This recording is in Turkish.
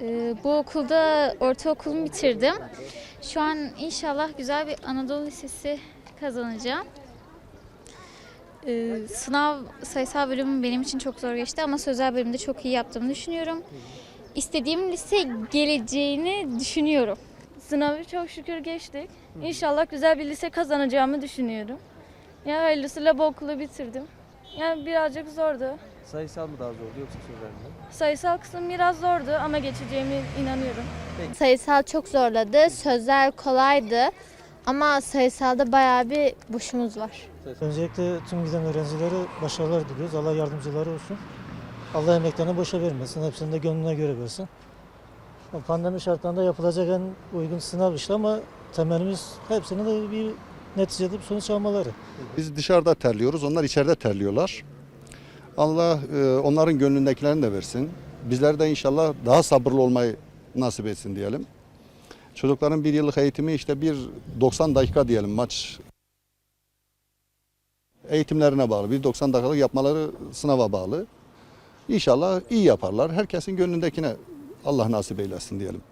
Ee, bu okulda ortaokulumu bitirdim. Şu an inşallah güzel bir Anadolu Lisesi kazanacağım. Ee, sınav sayısal bölümü benim için çok zor geçti ama sözel bölümde çok iyi yaptığımı düşünüyorum. İstediğim lise geleceğini düşünüyorum. Sınavı çok şükür geçtik. İnşallah güzel bir lise kazanacağımı düşünüyorum. Ya hayırlısıyla bu okulu bitirdim. Yani birazcık zordu. Sayısal mı daha zordu yoksa sözel mi? Sayısal kısım biraz zordu ama geçeceğime inanıyorum. Sayısal çok zorladı, sözel kolaydı ama sayısalda bayağı bir boşumuz var. Öncelikle tüm giden öğrencilere başarılar diliyoruz. Allah yardımcıları olsun. Allah emeklerini boşa vermesin. Hepsini de gönlüne göre versin. Pandemi şartlarında yapılacak en uygun sınav işte ama temelimiz hepsinin de bir neticede bir sonuç almaları. Biz dışarıda terliyoruz, onlar içeride terliyorlar. Allah e, onların gönlündekilerini de versin. Bizler de inşallah daha sabırlı olmayı nasip etsin diyelim. Çocukların bir yıllık eğitimi işte bir 90 dakika diyelim maç eğitimlerine bağlı. Bir 90 dakikalık yapmaları sınava bağlı. İnşallah iyi yaparlar. Herkesin gönlündekine Allah nasip eylesin diyelim.